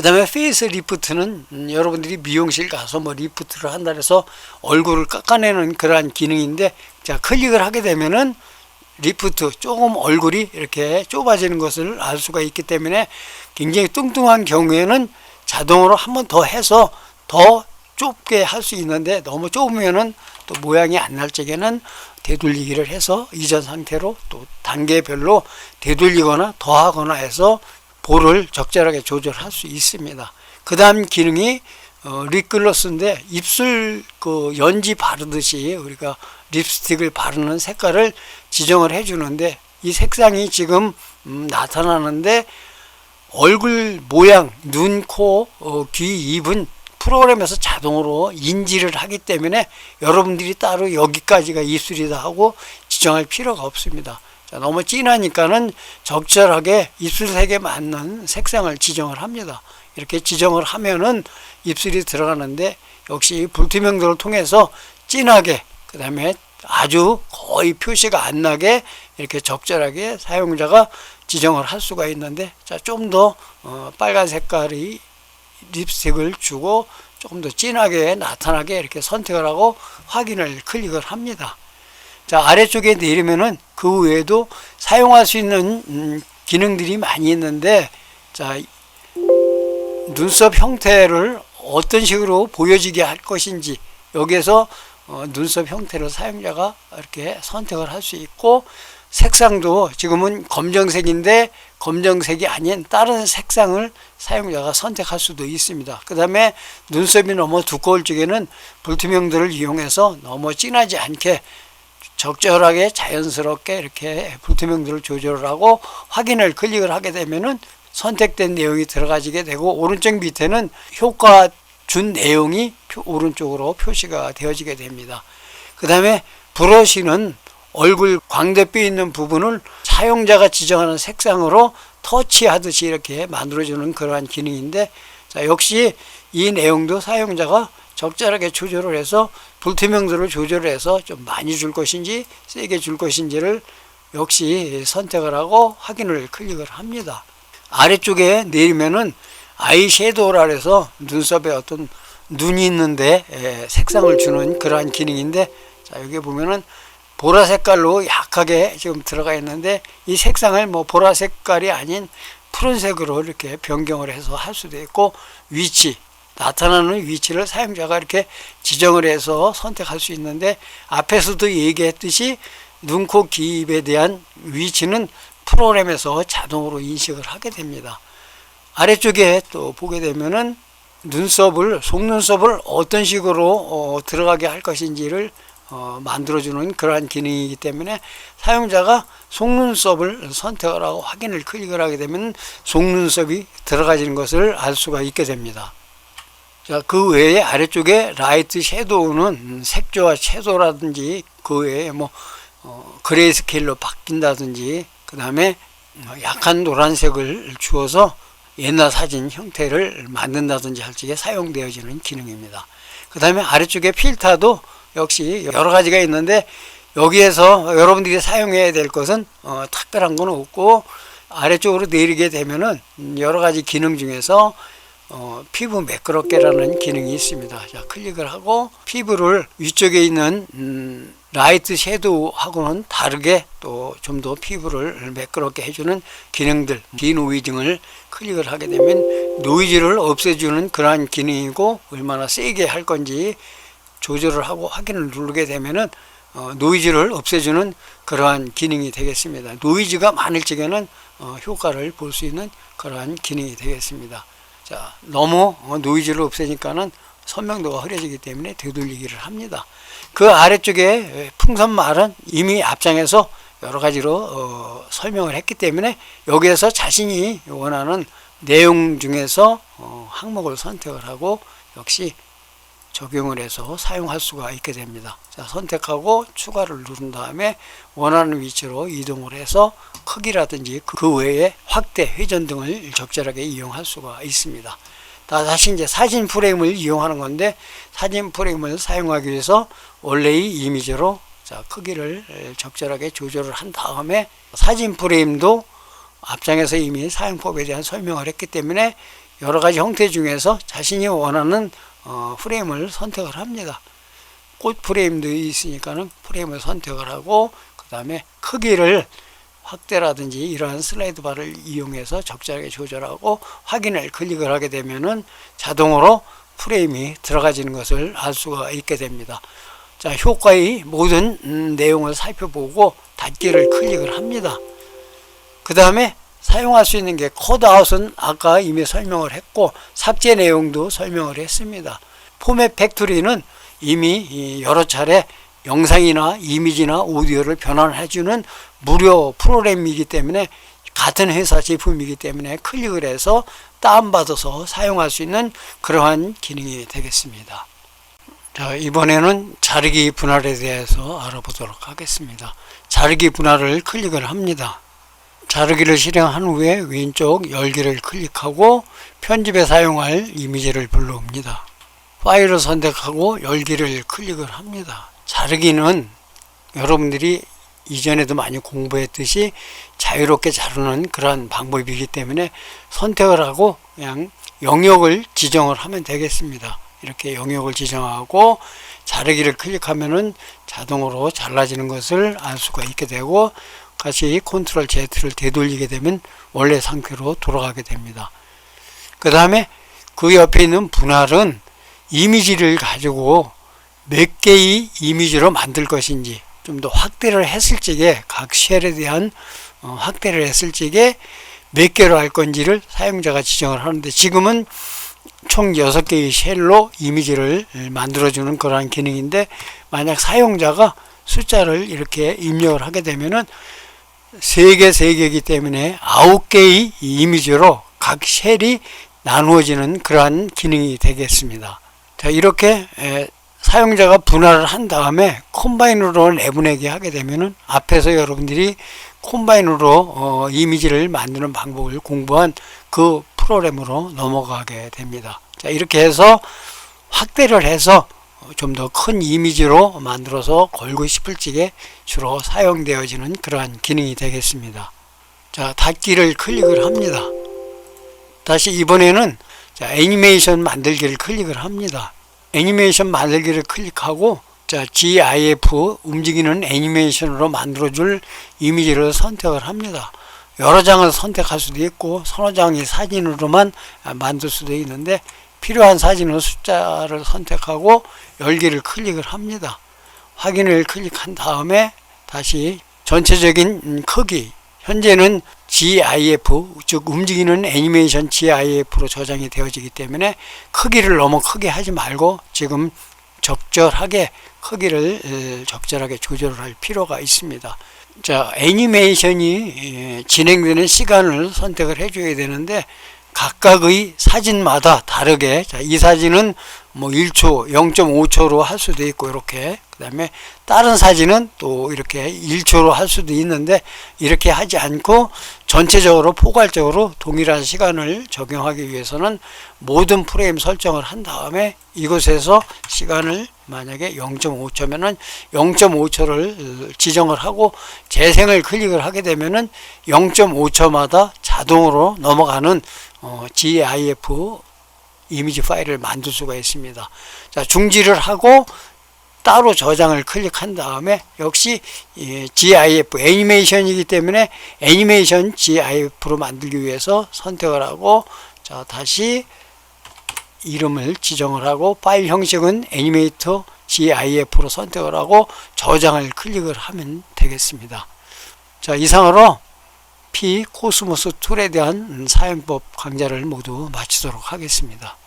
그 다음에 페이스 리프트는 음, 여러분들이 미용실 가서 뭐 리프트를 한다 해서 얼굴을 깎아내는 그러한 기능인데 자 클릭을 하게 되면은 리프트 조금 얼굴이 이렇게 좁아지는 것을 알 수가 있기 때문에 굉장히 뚱뚱한 경우에는 자동으로 한 번 더 해서 더 좁게 할 수 있는데 너무 좁으면은 또 모양이 안 날 적에는 되돌리기를 해서 이전 상태로 또 단계별로 되돌리거나 더하거나 해서 볼을 적절하게 조절할 수 있습니다. 그 다음 기능이 어, 립글로스인데 입술 그 연지 바르듯이 우리가 립스틱을 바르는 색깔을 지정을 해주는데 이 색상이 지금 음, 나타나는데 얼굴 모양, 눈, 코, 어, 귀, 입은 프로그램에서 자동으로 인지를 하기 때문에 여러분들이 따로 여기까지가 입술이다 하고 지정할 필요가 없습니다. 자, 너무 진하니까는 적절하게 입술색에 맞는 색상을 지정을 합니다. 이렇게 지정을 하면은 입술이 들어가는데 역시 불투명도를 통해서 진하게 그 다음에 아주 거의 표시가 안 나게 이렇게 적절하게 사용자가 지정을 할 수가 있는데 자좀더 어, 빨간 색깔이 립스틱을 주고 조금 더 진하게 나타나게 이렇게 선택을 하고 확인을 클릭을 합니다. 자 아래쪽에 내리면은 그 외에도 사용할 수 있는 음, 기능들이 많이 있는데 자 눈썹 형태를 어떤 식으로 보여지게 할 것인지 여기에서 어, 눈썹 형태를 사용자가 이렇게 선택을 할 수 있고 색상도 지금은 검정색인데 검정색이 아닌 다른 색상을 사용자가 선택할 수도 있습니다. 그 다음에 눈썹이 너무 두꺼울 적에는 불투명도를 이용해서 너무 진하지 않게 적절하게 자연스럽게 이렇게 불투명도를 조절을 하고 확인을 클릭을 하게 되면은 선택된 내용이 들어가지게 되고 오른쪽 밑에는 효과 준 내용이 표- 오른쪽으로 표시가 되어지게 됩니다. 그 다음에 브러쉬는 얼굴 광대뼈 있는 부분을 사용자가 지정하는 색상으로 터치하듯이 이렇게 만들어주는 그러한 기능인데 자, 역시 이 내용도 사용자가 적절하게 조절을 해서 불투명도를 조절을 해서 좀 많이 줄 것인지 세게 줄 것인지를 역시 선택을 하고 확인을 클릭을 합니다. 아래쪽에 내리면은 아이 섀도우라 해서 눈썹에 어떤 눈이 있는데 에, 색상을 주는 그러한 기능인데 자 여기 보면은 보라 색깔로 약하게 지금 들어가 있는데 이 색상을 뭐 보라 색깔이 아닌 푸른색으로 이렇게 변경을 해서 할 수도 있고 위치 나타나는 위치를 사용자가 이렇게 지정을 해서 선택할 수 있는데 앞에서도 얘기했듯이 눈, 코, 귀, 입에 대한 위치는 프로그램에서 자동으로 인식을 하게 됩니다. 아래쪽에 또 보게 되면은 눈썹을 속눈썹을 어떤 식으로 어, 들어가게 할 것인지를 어, 만들어주는 그러한 기능이기 때문에 사용자가 속눈썹을 선택을 하고 확인을 클릭을 하게 되면 속눈썹이 들어가지는 것을 알 수가 있게 됩니다. 자, 그 외에 아래쪽에 라이트 섀도우는 색조와 채도라든지 그 외에 뭐 어, 그레이스케일로 바뀐다든지 그 다음에 약한 노란색을 주어서 옛날 사진 형태를 만든다든지 할 적에 사용되어지는 기능입니다. 그 다음에 아래쪽에 필터도 역시 여러 가지가 있는데 여기에서 여러분들이 사용해야 될 것은 어, 특별한 건 없고 아래쪽으로 내리게 되면은 여러 가지 기능 중에서 어, 피부 매끄럽게라는 기능이 있습니다. 자, 클릭을 하고 피부를 위쪽에 있는 음, 라이트 섀도우하고는 다르게 또 좀 더 피부를 매끄럽게 해주는 기능들, 디노이징을 클릭을 하게 되면 노이즈를 없애주는 그러한 기능이고 얼마나 세게 할 건지 조절을 하고 확인을 누르게 되면은 어, 노이즈를 없애주는 그러한 기능이 되겠습니다. 노이즈가 많을 적에는 어, 효과를 볼 수 있는 그러한 기능이 되겠습니다. 자, 너무 어, 노이즈를 없애니까는 선명도가 흐려지기 때문에 되돌리기를 합니다. 그 아래쪽에 풍선말은 이미 앞장에서 여러 가지로 어, 설명을 했기 때문에 여기에서 자신이 원하는 내용 중에서 어, 항목을 선택을 하고 역시 적용을 해서 사용할 수가 있게 됩니다. 자, 선택하고 추가를 누른 다음에 원하는 위치로 이동을 해서 크기라든지 그 외에 확대, 회전 등을 적절하게 이용할 수가 있습니다. 다 다시 이제 사진 프레임을 이용하는 건데 사진 프레임을 사용하기 위해서 원래의 이미지로 자, 크기를 적절하게 조절을 한 다음에 사진 프레임도 앞장에서 이미 사용법에 대한 설명을 했기 때문에 여러 가지 형태 중에서 자신이 원하는 어, 프레임을 선택을 합니다. 꽃 프레임도 있으니까는 프레임을 선택을 하고 그 다음에 크기를 확대라든지 이러한 슬라이드 바를 이용해서 적절하게 조절하고 확인을 클릭을 하게 되면은 자동으로 프레임이 들어가지는 것을 알 수가 있게 됩니다. 자, 효과의 모든 음, 내용을 살펴보고 닫기를 클릭을 합니다. 그 다음에 사용할 수 있는 게 코드아웃은 아까 이미 설명을 했고 삭제 내용도 설명을 했습니다. 포맷 팩토리는 이미 여러 차례 영상이나 이미지나 오디오를 변환해주는 무료 프로그램이기 때문에 같은 회사 제품이기 때문에 클릭을 해서 다운받아서 사용할 수 있는 그러한 기능이 되겠습니다. 자, 이번에는 자르기 분할에 대해서 알아보도록 하겠습니다. 자르기 분할을 클릭을 합니다. 자르기를 실행한 후에 왼쪽 열기를 클릭하고 편집에 사용할 이미지를 불러옵니다. 파일을 선택하고 열기를 클릭을 합니다. 자르기는 여러분들이 이전에도 많이 공부했듯이 자유롭게 자르는 그런 방법이기 때문에 선택을 하고 그냥 영역을 지정을 하면 되겠습니다. 이렇게 영역을 지정하고 자르기를 클릭하면은 자동으로 잘라지는 것을 알 수가 있게 되고 같이 컨트롤 Z를 되돌리게 되면 원래 상태로 돌아가게 됩니다. 그 다음에 그 옆에 있는 분할은 이미지를 가지고 몇 개의 이미지로 만들 것인지 좀 더 확대를 했을 적에 각 쉘에 대한 어, 확대를 했을 적에 몇 개로 할 건지를 사용자가 지정을 하는데 지금은 총 6개의 쉘로 이미지를 만들어주는 그러한 기능인데 만약 사용자가 숫자를 이렇게 입력을 하게 되면은 3개, 3개이기 때문에 9개의 이미지로 각 쉘이 나누어지는 그러한 기능이 되겠습니다. 자, 이렇게 에, 사용자가 분할을 한 다음에 콤바인으로 내보내기 하게 되면은 앞에서 여러분들이 콤바인으로 어, 이미지를 만드는 방법을 공부한 그 프로그램으로 넘어가게 됩니다. 자, 이렇게 해서 확대를 해서 좀 더 큰 이미지로 만들어서 걸고 싶을 적에 주로 사용되어지는 그러한 기능이 되겠습니다. 자, 닫기를 클릭을 합니다. 다시 이번에는 자, 애니메이션 만들기를 클릭을 합니다. 애니메이션 만들기를 클릭하고 자, GIF 움직이는 애니메이션으로 만들어줄 이미지를 선택을 합니다. 여러 장을 선택할 수도 있고 서너 장의 사진으로만 만들 수도 있는데 필요한 사진은 숫자를 선택하고 열기를 클릭을 합니다. 확인을 클릭한 다음에 다시 전체적인 크기 현재는 GIF 즉 움직이는 애니메이션 GIF로 저장이 되어지기 때문에 크기를 너무 크게 하지 말고 지금 적절하게 크기를 적절하게 조절을 할 필요가 있습니다. 자, 애니메이션이 진행되는 시간을 선택을 해줘야 되는데 각각의 사진마다 다르게 자, 이 사진은 뭐 1초, 0.5초로 할 수도 있고 이렇게. 그 다음에 다른 사진은 또 이렇게 1초로 할 수도 있는데 이렇게 하지 않고 전체적으로 포괄적으로 동일한 시간을 적용하기 위해서는 모든 프레임 설정을 한 다음에 이곳에서 시간을 만약에 0.5초면은 0.5초를 지정을 하고 재생을 클릭을 하게 되면은 0.5초마다 자동으로 넘어가는 어, GIF 이미지 파일을 만들 수가 있습니다. 자, 중지를 하고 따로 저장을 클릭한 다음에 역시 GIF 애니메이션이기 때문에 애니메이션 GIF로 만들기 위해서 선택을 하고 자 다시 이름을 지정을 하고 파일 형식은 애니메이터 GIF로 선택을 하고 저장을 클릭을 하면 되겠습니다. 자 이상으로 P 코스모스 툴에 대한 사용법 강좌를 모두 마치도록 하겠습니다.